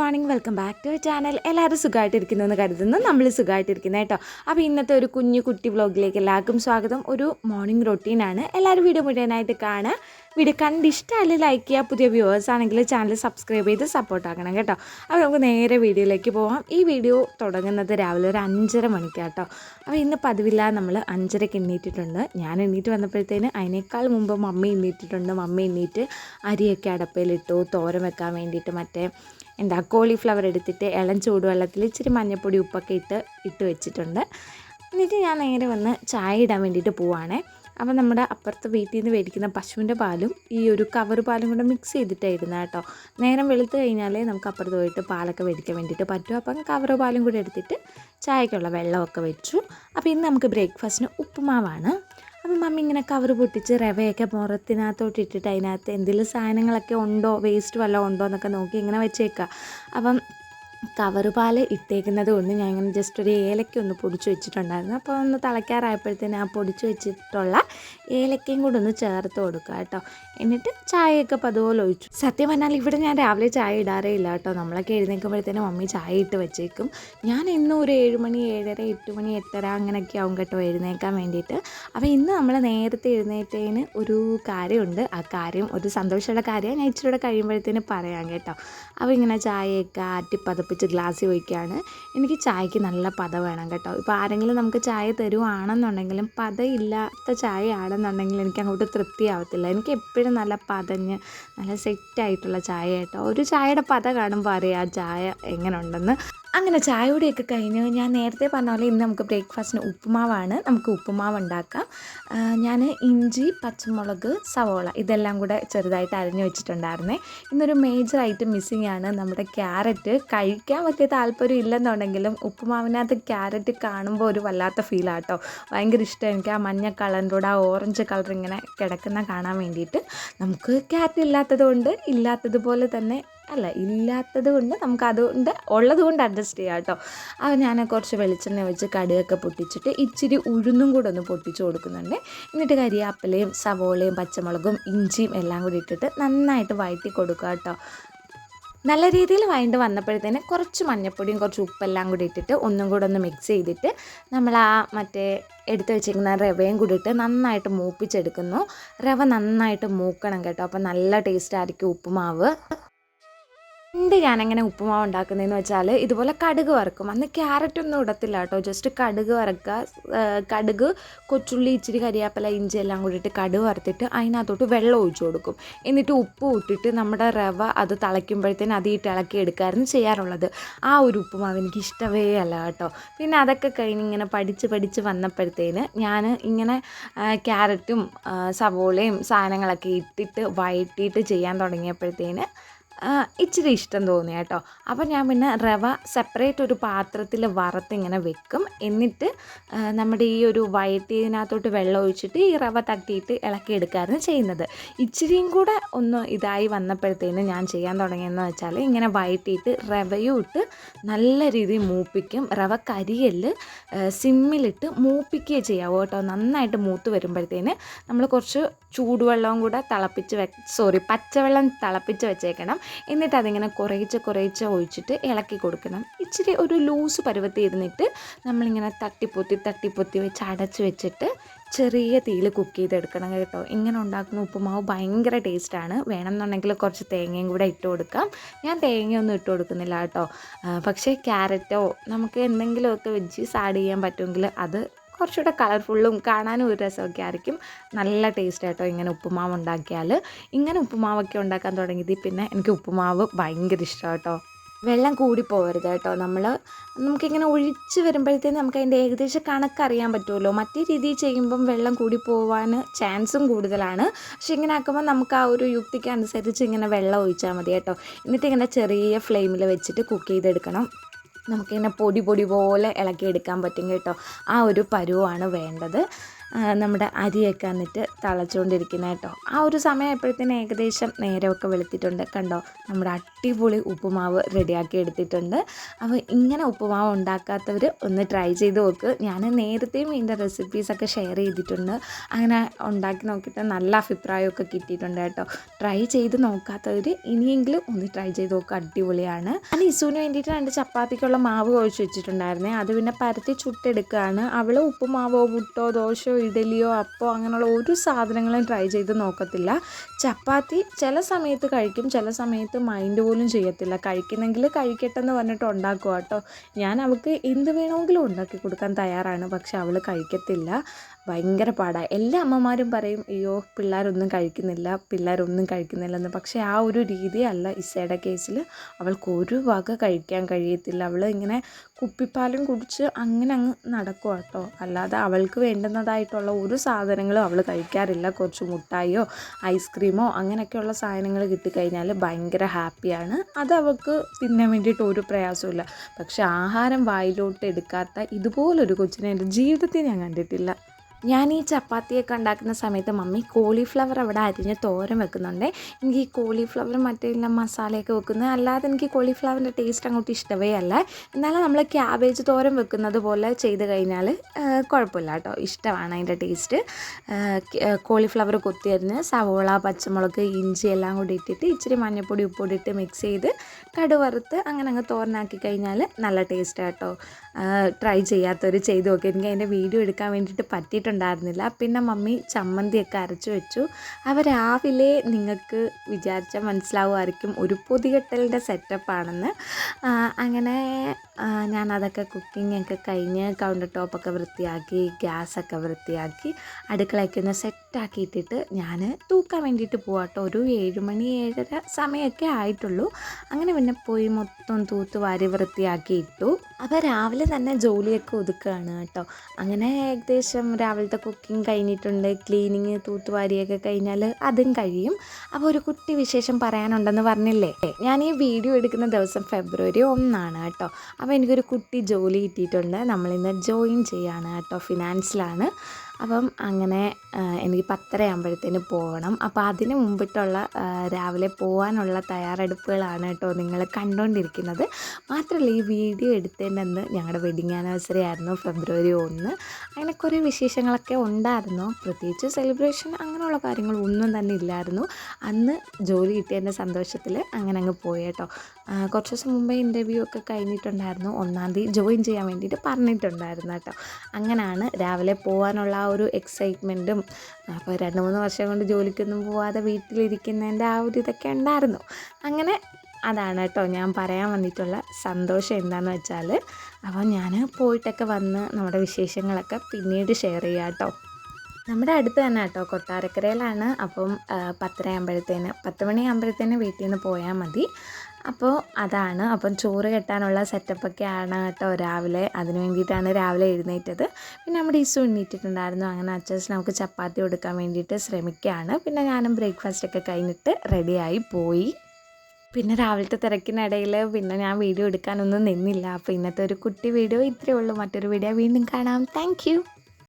Morning welcome back to channel എല്ലാവരും സുഖമായിട്ടിരിക്കുന്നു എന്ന് കരുതുന്നു. നമ്മൾ സുഖമായിട്ടിരിക്കുന്നത് കേട്ടോ. അപ്പോൾ ഇന്നത്തെ ഒരു കുഞ്ഞു കുട്ടി വ്ളോഗിലേക്ക് എല്ലാവർക്കും സ്വാഗതം. ഒരു മോർണിംഗ് റൊട്ടീനാണ് എല്ലാവരും വീഡിയോ മുഴുവനായിട്ട് കാണുക. വീഡിയോ കണ്ട് ഇഷ്ടമല്ല ലൈക്ക് ചെയ്യുക. പുതിയ വ്യൂവേഴ്സ് ആണെങ്കിൽ ചാനൽ സബ്സ്ക്രൈബ് ചെയ്ത് സപ്പോർട്ട് ആക്കണം കേട്ടോ. അപ്പോൾ നമുക്ക് നേരെ വീഡിയോയിലേക്ക് പോവാം. ഈ വീഡിയോ തുടങ്ങുന്നത് രാവിലെ ഒരു അഞ്ചര മണിക്ക് കേട്ടോ. അപ്പോൾ ഇന്ന് പതിവില്ല നമ്മൾ അഞ്ചരയ്ക്ക് എണ്ണീറ്റിട്ടുണ്ട്. ഞാൻ എണ്ണീറ്റ് വന്നപ്പോഴത്തേന് അതിനേക്കാൾ മുമ്പ് മമ്മി എണ്ണീറ്റിട്ടുണ്ട്. മമ്മി എണ്ണീറ്റ് അരിയൊക്കെ അടപ്പയിലിട്ടു തോരം വെക്കാൻ വേണ്ടിയിട്ട് മറ്റേ എന്താ കോളിഫ്ലവർ എടുത്തിട്ട് ഇളം ചൂടുവെള്ളത്തിൽ ഇച്ചിരി മഞ്ഞപ്പൊടി ഉപ്പൊക്കെ ഇട്ട് ഇട്ട് വെച്ചിട്ടുണ്ട്. എന്നിട്ട് ഞാൻ നേരെ വന്ന് ചായ ഇടാൻ വേണ്ടിയിട്ട് പോവാണേ. അപ്പോൾ നമ്മുടെ അപ്പുറത്തെ വീട്ടിൽ നിന്ന് മേടിക്കുന്ന പശുവിന്റെ പാലും ഈ ഒരു കവർ പാലും കൂടെ മിക്സ് ചെയ്തിട്ടായിരുന്നു കേട്ടോ. നേരം വെളുത്ത് കഴിഞ്ഞാലേ നമുക്ക് അപ്പുറത്ത് പോയിട്ട് പാലൊക്കെ മേടിക്കാൻ വേണ്ടിയിട്ട് പറ്റും. അപ്പം കവർ പാലും കൂടെ എടുത്തിട്ട് ചായക്കുള്ള വെള്ളമൊക്കെ വെച്ചു. അപ്പോൾ ഇന്ന് നമുക്ക് ബ്രേക്ക്ഫാസ്റ്റിന് ഉപ്പുമാവാണ്. അപ്പം മമ്മി ഇങ്ങനെ കവർ പൊട്ടിച്ച് റവയൊക്കെ പുറത്തിനകത്തോട്ട് ഇട്ടിട്ട് അതിനകത്ത് എന്തെങ്കിലും സാധനങ്ങളൊക്കെ ഉണ്ടോ? വേസ്റ്റ് വല്ലതും ഉണ്ടോ എന്നൊക്കെ നോക്കി ഇങ്ങനെ വെച്ചേക്കുക അപ്പം കവർ പാൽ ഇട്ടേക്കുന്നത് കൊണ്ട് ഞാൻ ഇങ്ങനെ ജസ്റ്റ് ഒരു ഏലക്ക ഒന്ന് പൊടിച്ചു വെച്ചിട്ടുണ്ടായിരുന്നു. അപ്പോൾ ഒന്ന് തിളയ്ക്കാറായപ്പോഴത്തേന് ആ പൊടിച്ചു വെച്ചിട്ടുള്ള ഏലക്കയും കൂടെ ഒന്ന് ചേർത്ത് കൊടുക്കുക കേട്ടോ. എന്നിട്ട് ചായയൊക്കെ പതുപോലെ ഒഴിച്ചു. സത്യം പറഞ്ഞാൽ ഇവിടെ ഞാൻ രാവിലെ ചായ ഇടാറേ ഇല്ല കേട്ടോ. നമ്മളൊക്കെ എഴുന്നേൽക്കുമ്പോഴത്തേനും മമ്മി ചായ ഇട്ട് വെച്ചേക്കും. ഞാൻ ഇന്നും ഒരു ഏഴ് മണി ഏഴര എട്ട് മണി എട്ടര അങ്ങനെയൊക്കെ ആവും കേട്ടോ എഴുന്നേൽക്കാൻ വേണ്ടിയിട്ട്. അപ്പോൾ ഇന്ന് നമ്മൾ നേരത്തെ എഴുന്നേറ്റതിന് ഒരു കാര്യമുണ്ട്. ആ കാര്യം ഒരു സന്തോഷമുള്ള കാര്യം ഞാൻ ഇച്ചിരി കൂടെ കഴിയുമ്പോഴത്തേന് പറയാം കേട്ടോ. അപ്പോൾ ഇങ്ങനെ ചായയൊക്കെ ആറ്റി പതപ്പിച്ച് ഗ്ലാസ്സിൽ ഒഴിക്കുകയാണ്. എനിക്ക് ചായക്ക് നല്ല പത വേണം കേട്ടോ. ഇപ്പോൾ ആരെങ്കിലും നമുക്ക് ചായ തരുവാണെന്നുണ്ടെങ്കിലും പത ഇല്ലാത്ത ചായ ആണെന്നുണ്ടെങ്കിൽ എനിക്ക് അങ്ങോട്ട് തൃപ്തിയാവത്തില്ല. എനിക്ക് എപ്പോഴും നല്ല പതഞ്ഞ് നല്ല സെറ്റായിട്ടുള്ള ചായ കേട്ടോ. ഒരു ചായയുടെ പത കാണുമ്പോൾ അറിയാം ആ ചായ എങ്ങനെ ഉണ്ടെന്ന് അങ്ങനെ ചായയോടെയൊക്കെ കഴിഞ്ഞ് ഞാൻ നേരത്തെ പറഞ്ഞ പോലെ ഇന്ന് നമുക്ക് ബ്രേക്ക്ഫാസ്റ്റിന് ഉപ്പുമാവാണ്. നമുക്ക് ഉപ്പുമാവ് ഉണ്ടാക്കാം ഞാൻ ഇഞ്ചി പച്ചമുളക് സവോള ഇതെല്ലാം കൂടെ ചെറുതായിട്ട് അരിഞ്ഞു വെച്ചിട്ടുണ്ടായിരുന്നേ. ഇന്നൊരു മേജർ ഐറ്റം മിസ്സിങ് ആണ് നമ്മുടെ ക്യാരറ്റ്. കഴിക്കാൻ പറ്റിയ താല്പര്യം ഇല്ലെന്നുണ്ടെങ്കിലും ഉപ്പുമാവിനകത്ത് ക്യാരറ്റ് കാണുമ്പോൾ ഒരു വല്ലാത്ത ഫീലാട്ടോ. ഭയങ്കര ഇഷ്ടം എനിക്ക് ആ മഞ്ഞ കളറിന്റെ ആ ഓറഞ്ച് കളർ ഇങ്ങനെ കിടക്കുന്ന കാണാൻ വേണ്ടിയിട്ട്. നമുക്ക് ക്യാരറ്റ് ഇല്ലാത്തത് കൊണ്ട് ഇല്ലാത്തതുപോലെ തന്നെ അല്ല ഇല്ലാത്തത് കൊണ്ട് നമുക്ക് അതുകൊണ്ട് ഉള്ളത് കൊണ്ട് അഡ്ജസ്റ്റ് ചെയ്യാം കേട്ടോ. അത് ഞാൻ കുറച്ച് വെളിച്ചെണ്ണ വെച്ച് കടുകൊക്കെ പൊട്ടിച്ചിട്ട് ഇച്ചിരി ഉഴുന്നും കൂടെ ഒന്ന് പൊട്ടിച്ച് കൊടുക്കുന്നുണ്ട്. എന്നിട്ട് കരിയാപ്പിലയും സവോളയും പച്ചമുളകും ഇഞ്ചിയും എല്ലാം കൂടി ഇട്ടിട്ട് നന്നായിട്ട് വഴറ്റി കൊടുക്കുക കേട്ടോ. നല്ല രീതിയിൽ വൈകിട്ട് വന്നപ്പോഴത്തേന് കുറച്ച് മഞ്ഞപ്പൊടിയും കുറച്ച് ഉപ്പെല്ലാം കൂടി ഇട്ടിട്ട് ഒന്നും കൂടെ ഒന്ന് മിക്സ് ചെയ്തിട്ട് നമ്മൾ ആ മറ്റേ എടുത്തു വെച്ചിരിക്കുന്ന റവയും കൂടി ഇട്ട് നന്നായിട്ട് മൂപ്പിച്ചെടുക്കുന്നു. റവ നന്നായിട്ട് മൂക്കണം കേട്ടോ. അപ്പോൾ നല്ല ടേസ്റ്റ് ആയിരിക്കും ഉപ്പുമാവ്. പണ്ട് ഞാനെങ്ങനെ ഉപ്പുമാവ് ഉണ്ടാക്കുന്നതെന്ന് വെച്ചാൽ ഇതുപോലെ കടുക് വറക്കും. അന്ന് ക്യാരറ്റ് ഒന്നും ഇടത്തില്ല കേട്ടോ. ജസ്റ്റ് കടുക് വറക്കുക കടുക് കൊച്ചുള്ളി ഇച്ചിരി കരിയാപ്പില ഇഞ്ചി എല്ലാം കൂടിയിട്ട് കടുക് വറുത്തിട്ട് അതിനകത്തോട്ട് വെള്ളം ഒഴിച്ചു കൊടുക്കും. എന്നിട്ട് ഉപ്പ് ഇട്ടിട്ട് നമ്മുടെ റവ അത് തിളയ്ക്കുമ്പോഴത്തേന് അത് ഇട്ട് ഇളക്കി എടുക്കാമായിരുന്നു ചെയ്യാറുള്ളത്. ആ ഒരു ഉപ്പുമാവ് എനിക്ക് ഇഷ്ടമേ അല്ല കേട്ടോ. പിന്നെ അതൊക്കെ കഴിഞ്ഞ് ഇങ്ങനെ പഠിച്ച് പഠിച്ച് വന്നപ്പോഴത്തേന് ഞാൻ ഇങ്ങനെ ക്യാരറ്റും സവോളയും സാധനങ്ങളൊക്കെ ഇട്ടിട്ട് വഴറ്റിയിട്ട് ചെയ്യാൻ തുടങ്ങിയപ്പോഴത്തേന് ഇച്ചിരി ഇഷ്ടം തോന്നി കേട്ടോ. അപ്പോൾ ഞാൻ പിന്നെ റവ സെപ്പറേറ്റ് ഒരു പാത്രത്തിൽ വറുത്തിങ്ങനെ വെക്കും. എന്നിട്ട് നമ്മുടെ ഈ ഒരു വയറ്റിനകത്തോട്ട് വെള്ളം ഒഴിച്ചിട്ട് ഈ റവ തട്ടിയിട്ട് ഇളക്കിയെടുക്കായിരുന്നു ചെയ്യുന്നത്. ഇച്ചിരിയും കൂടെ ഒന്ന് ഇതായി വന്നപ്പോഴത്തേനും ഞാൻ ചെയ്യാൻ തുടങ്ങിയെന്ന് വെച്ചാൽ ഇങ്ങനെ വയറ്റിയിട്ട് റവയും ഇട്ട് നല്ല രീതിയിൽ മൂപ്പിക്കും. റവ കരിയൽ സിമ്മിലിട്ട് മൂപ്പിക്കുകയും ചെയ്യാവൂ കേട്ടോ. നന്നായിട്ട് മൂത്ത് വരുമ്പോഴത്തേന് നമ്മൾ കുറച്ച് ചൂടുവെള്ളവും കൂടെ തിളപ്പിച്ച് വെ സോറി പച്ചവെള്ളം തിളപ്പിച്ച് വെച്ചേക്കണം. എന്നിട്ട് അതിങ്ങനെ കുറേച്ച് കുറേച്ച് ഒഴിച്ചിട്ട് ഇളക്കി കൊടുക്കണം. ഇച്ചിരി ഒരു ലൂസ് പരുവത്തിൽ ഇരുന്നിട്ട് നമ്മളിങ്ങനെ തട്ടിപ്പൊത്തി തട്ടിപ്പൊത്തി വെച്ച് അടച്ച് വെച്ചിട്ട് ചെറിയ തീയിൽ കുക്ക് ചെയ്തെടുക്കണം കേട്ടോ. ഇങ്ങനെ ഉണ്ടാക്കുന്ന ഉപ്പുമാവ് ഭയങ്കര ടേസ്റ്റാണ് വേണമെന്നുണ്ടെങ്കിൽ കുറച്ച് തേങ്ങയും കൂടെ ഇട്ട് കൊടുക്കാം. ഞാൻ തേങ്ങയൊന്നും ഇട്ട് കൊടുക്കുന്നില്ല കേട്ടോ. പക്ഷേ ക്യാരറ്റോ നമുക്ക് എന്തെങ്കിലുമൊക്കെ വെജീസ് ആഡ് ചെയ്യാൻ പറ്റുമെങ്കിൽ അത് കുറച്ചുകൂടെ കളർഫുള്ളും കാണാനും ഒരു രസമൊക്കെ ആയിരിക്കും. നല്ല ടേസ്റ്റ് ആയിട്ടോ ഇങ്ങനെ ഉപ്പുമാവ് ഉണ്ടാക്കിയാൽ ഇങ്ങനെ ഉപ്പുമാവൊക്കെ ഉണ്ടാക്കാൻ തുടങ്ങിയത് പിന്നെ എനിക്ക് ഉപ്പുമാവ് ഭയങ്കര ഇഷ്ടമാണ് കേട്ടോ വെള്ളം കൂടി പോകരുത് കേട്ടോ നമ്മൾ നമുക്കിങ്ങനെ ഒഴിച്ച് വരുമ്പോഴത്തേന് നമുക്ക് അതിന്റെ ഏകദേശം കണക്കറിയാൻ പറ്റുമല്ലോ. മറ്റേ രീതിയിൽ ചെയ്യുമ്പം വെള്ളം കൂടി പോകാൻ ചാൻസും കൂടുതലാണ്. പക്ഷെ ഇങ്ങനെ ആക്കുമ്പോൾ നമുക്ക് ആ ഒരു യുക്തിക്ക് അനുസരിച്ച് ഇങ്ങനെ വെള്ളം ഒഴിച്ചാൽ മതി കേട്ടോ. എന്നിട്ട് ഇങ്ങനെ ചെറിയ ഫ്ലെയിമിൽ വെച്ചിട്ട് കുക്ക് ചെയ്തെടുക്കണം. നമുക്കിങ്ങനെ പൊടി പൊടി പോലെ ഇളക്കിയെടുക്കാൻ പറ്റും കേട്ടോ. ആ ഒരു പരുവാണ് വേണ്ടത്. നമ്മുടെ അരിയൊക്കെ എന്നിട്ട് തിളച്ചുകൊണ്ടിരിക്കുന്നത് കേട്ടോ. ആ ഒരു സമയം എപ്പോഴത്തേനും ഏകദേശം നേരമൊക്കെ വെളുത്തിട്ടുണ്ട്. കണ്ടോ നമ്മുടെ അടിപൊളി ഉപ്പുമാവ് റെഡിയാക്കി എടുത്തിട്ടുണ്ട്. അപ്പോൾ ഇങ്ങനെ ഉപ്പുമാവ് ഉണ്ടാക്കാത്തവർ ഒന്ന് ട്രൈ ചെയ്ത് നോക്ക്. ഞാൻ നേരത്തെയും ഇതിന്റെ റെസിപ്പീസൊക്കെ ഷെയർ ചെയ്തിട്ടുണ്ട്. അങ്ങനെ ഉണ്ടാക്കി നോക്കിയിട്ട് നല്ല അഭിപ്രായമൊക്കെ കിട്ടിയിട്ടുണ്ട് കേട്ടോ. ട്രൈ ചെയ്ത് നോക്കാത്തവർ ഇനിയെങ്കിലും ഒന്ന് ട്രൈ ചെയ്ത് നോക്കുക അടിപൊളിയാണ്. ഞാൻ ഇസുവിന് വേണ്ടിയിട്ട് രണ്ട് ചപ്പാത്തിക്കുള്ള മാവ് കുഴച്ച് വെച്ചിട്ടുണ്ടായിരുന്നേ. അത് പിന്നെ പരത്തി ചുട്ടെടുക്കുകയാണ്. അവൾ ഉപ്പുമാവോ പുട്ടോ ദോശയോ ഇഡലിയോ അപ്പോ അങ്ങനെയുള്ള ഒരു സാധനങ്ങളും ട്രൈ ചെയ്ത് നോക്കത്തില്ല. ചപ്പാത്തി ചില സമയത്ത് കഴിക്കും ചില സമയത്ത് മൈൻഡ് പോലും ചെയ്യത്തില്ല. കഴിക്കുന്നെങ്കിൽ കഴിക്കട്ടെ എന്ന് പറഞ്ഞിട്ട് ഉണ്ടാക്കുക കേട്ടോ ഞാൻ അവൾക്ക് എന്ത് വേണമെങ്കിലും ഉണ്ടാക്കി കൊടുക്കാൻ തയ്യാറാണ് പക്ഷെ അവൾ കഴിക്കത്തില്ല. ഭയങ്കര പാടാണ് എല്ലാ അമ്മമാരും പറയും അയ്യോ പിള്ളേരൊന്നും കഴിക്കുന്നില്ല പിള്ളേരൊന്നും കഴിക്കുന്നില്ലെന്ന്. പക്ഷേ ആ ഒരു രീതിയല്ല ഇസയുടെ കേസിൽ അവൾക്ക് ഒരു വക കഴിക്കാൻ കഴിയത്തില്ല. അവൾ ഇങ്ങനെ കുപ്പിപ്പാലും കുടിച്ച് അങ്ങനെ അങ്ങ് നടക്കുക കേട്ടോ അല്ലാതെ അവൾക്ക് വേണ്ടുന്നതായിട്ടുള്ള ഒരു സാധനങ്ങളും അവൾ കഴിക്കാറില്ല. കുറച്ച് മുട്ടായിയോ ഐസ്ക്രീമോ അങ്ങനെയൊക്കെയുള്ള സാധനങ്ങൾ കിട്ടിക്കഴിഞ്ഞാൽ ഭയങ്കര ഹാപ്പിയാണ്. അത് അവൾക്ക് തിന്നാൻ വേണ്ടിയിട്ട് ഒരു പ്രയാസമില്ല പക്ഷേ ആഹാരം വായിലോട്ട് എടുക്കാത്ത ഇതുപോലൊരു കൊച്ചിനെ എന്റെ ജീവിതത്തിൽ ഞാൻ കണ്ടിട്ടില്ല. ഞാൻ ഈ ചപ്പാത്തിയൊക്കെ ഉണ്ടാക്കുന്ന സമയത്ത് മമ്മി കോളിഫ്ലവർ അവിടെ അരിഞ്ഞ് തോരൻ വെക്കുന്നുണ്ട്. എനിക്ക് ഈ കോളിഫ്ലവർ മറ്റേ എല്ലാം മസാലയൊക്കെ വെക്കുന്നത് അല്ലാതെ എനിക്ക് കോളിഫ്ലവറിന്റെ ടേസ്റ്റ് അങ്ങോട്ട് ഇഷ്ടമേ അല്ല. എന്നാലും നമ്മൾ ക്യാബേജ് തോരൻ വെക്കുന്നത് പോലെ ചെയ്ത് കഴിഞ്ഞാൽ കുഴപ്പമില്ല കേട്ടോ. ഇഷ്ടമാണ് അതിന്റെ ടേസ്റ്റ്. കോളിഫ്ലവർ കൊത്തിയരിഞ്ഞ് സവോള പച്ചമുളക് ഇഞ്ചി എല്ലാം കൂടി ഇട്ടിട്ട് ഇച്ചിരി മഞ്ഞൾപ്പൊടി ഉപ്പൊടി ഇട്ട് മിക്സ് ചെയ്ത് കടുവറുത്ത് അങ്ങനെ അങ്ങ് തോരനാക്കി കഴിഞ്ഞാൽ നല്ല ടേസ്റ്റ് കേട്ടോ. ട്രൈ ചെയ്യാത്തവർ ചെയ്ത് നോക്കി എനിക്ക് അതിന്റെ വീഡിയോ എടുക്കാൻ വേണ്ടിയിട്ട് പറ്റിയിട്ടുണ്ടായിരുന്നില്ല. പിന്നെ മമ്മി ചമ്മന്തിയൊക്കെ അരച്ച് വെച്ചു. അവ രാവിലെ നിങ്ങൾക്ക് വിചാരിച്ചാൽ മനസ്സിലാവുമായിരിക്കും. ഒരു പൊതികെട്ടലിന്റെ സെറ്റപ്പാണെന്ന് അങ്ങനെ ഞാൻ അതൊക്കെ കുക്കിംഗ് ഒക്കെ കഴിഞ്ഞ് കൗണ്ടർ ടോപ്പൊക്കെ വൃത്തിയാക്കി ഗ്യാസൊക്കെ വൃത്തിയാക്കി അടുക്കളയൊക്കെ ഒന്ന് സെറ്റാക്കിയിട്ടിട്ട് ഞാൻ തൂക്കാൻ വേണ്ടിയിട്ട് പോവാം കേട്ടോ ഒരു ഏഴ് മണി ഏഴര സമയമൊക്കെ ആയിട്ടുള്ളൂ. അങ്ങനെ പിന്നെ പോയി മൊത്തം തൂത്ത് വാരി വൃത്തിയാക്കി ഇട്ടു. അപ്പോൾ രാവിലെ തന്നെ ജോലിയൊക്കെ ഒതുക്കുകയാണ് കേട്ടോ അങ്ങനെ ഏകദേശം രാവിലത്തെ കുക്കിംഗ് കഴിഞ്ഞിട്ടുണ്ട്. ക്ലീനിങ് തൂത്തുവാരിയൊക്കെ കഴിഞ്ഞാൽ അതും കഴിയും. അപ്പോൾ ഒരു കുട്ടി വിശേഷം പറയാനുണ്ടെന്ന് പറഞ്ഞില്ലേ? ഞാൻ ഈ വീഡിയോ എടുക്കുന്ന ദിവസം ഫെബ്രുവരി ഒന്നാണ് കേട്ടോ അപ്പോൾ എനിക്കൊരു കുട്ടി ജോലി കിട്ടിയിട്ടുണ്ട്. നമ്മളിന്ന് ജോയിൻ ചെയ്യാണ് കേട്ടോ ഫിനാൻസിലാണ് അപ്പം അങ്ങനെ എനിക്ക് പത്തര ആകുമ്പോഴത്തേന് പോകണം അപ്പോൾ അതിന് മുമ്പിട്ടുള്ള രാവിലെ പോകാനുള്ള തയ്യാറെടുപ്പുകളാണ് കേട്ടോ നിങ്ങൾ കണ്ടുകൊണ്ടിരിക്കുന്നത് മാത്രമല്ല ഈ വീഡിയോ എടുത്തതിന്റെ അന്ന് ഞങ്ങളുടെ വെഡിങ് ആനിവേഴ്സറി ആയിരുന്നു ഫെബ്രുവരി ഒന്ന്. അങ്ങനെ കുറേ വിശേഷങ്ങളൊക്കെ ഉണ്ടായിരുന്നു. പ്രത്യേകിച്ച് സെലിബ്രേഷൻ അങ്ങനെയുള്ള കാര്യങ്ങളൊന്നും തന്നെ ഇല്ലായിരുന്നു. അന്ന് ജോലി കിട്ടിയതിന്റെ സന്തോഷത്തിൽ അങ്ങനെ അങ്ങ് പോയി കേട്ടോ. കുറച്ച് ദിവസം മുമ്പേ ഇന്റർവ്യൂ ഒക്കെ കഴിഞ്ഞിട്ടുണ്ടായിരുന്നു. ഒന്നാം തീയതി ജോയിൻ ചെയ്യാൻ വേണ്ടിയിട്ട് പറഞ്ഞിട്ടുണ്ടായിരുന്നു കേട്ടോ. അങ്ങനെയാണ് രാവിലെ പോകാനുള്ള ഒരു എക്സൈറ്റ്മെന്റും അപ്പോൾ രണ്ട് മൂന്ന് വർഷം കൊണ്ട് ജോലിക്കൊന്നും പോവാതെ വീട്ടിലിരിക്കുന്നതിന്റെ ആ ഒരു ഇതൊക്കെ ഉണ്ടായിരുന്നു. അങ്ങനെ അതാണ് കേട്ടോ ഞാൻ പറയാൻ വന്നിട്ടുള്ള സന്തോഷം എന്താണെന്ന് വെച്ചാൽ അപ്പോൾ ഞാൻ പോയിട്ടൊക്കെ വന്ന് നമ്മുടെ വിശേഷങ്ങളൊക്കെ പിന്നീട് ഷെയർ ചെയ്യാം കേട്ടോ. നമ്മുടെ അടുത്ത് തന്നെ കേട്ടോ കൊട്ടാരക്കരയിലാണ്. അപ്പം പത്തര ആകുമ്പോഴത്തേന് പത്ത് മണി ആകുമ്പോഴത്തേന് വീട്ടിൽ നിന്ന് പോയാൽ മതി. അപ്പോൾ അതാണ്. അപ്പം ചോറ് കെട്ടാനുള്ള സെറ്റപ്പൊക്കെ ആണ് കേട്ടോ രാവിലെ. അതിന് വേണ്ടിയിട്ടാണ് രാവിലെ എഴുന്നേറ്റത്. പിന്നെ നമ്മുടെ ഈസു എണ്ണീറ്റിട്ടുണ്ടായിരുന്നു അങ്ങനെ അച്ഛൻ നമുക്ക് ചപ്പാത്തി കൊടുക്കാൻ വേണ്ടിയിട്ട് ശ്രമിക്കുകയാണ്. പിന്നെ ഞാനും ബ്രേക്ക്ഫാസ്റ്റ് ഒക്കെ കഴിഞ്ഞിട്ട് റെഡിയായി പോയി. പിന്നെ രാവിലത്തെ തിരക്കിനിടയിൽ പിന്നെ ഞാൻ വീഡിയോ എടുക്കാനൊന്നും നിന്നില്ല. അപ്പോൾ ഇന്നത്തെ ഒരു കുട്ടി വീഡിയോ ഇത്രയേ ഉള്ളൂ. മറ്റൊരു വീഡിയോ വീണ്ടും കാണാം. താങ്ക്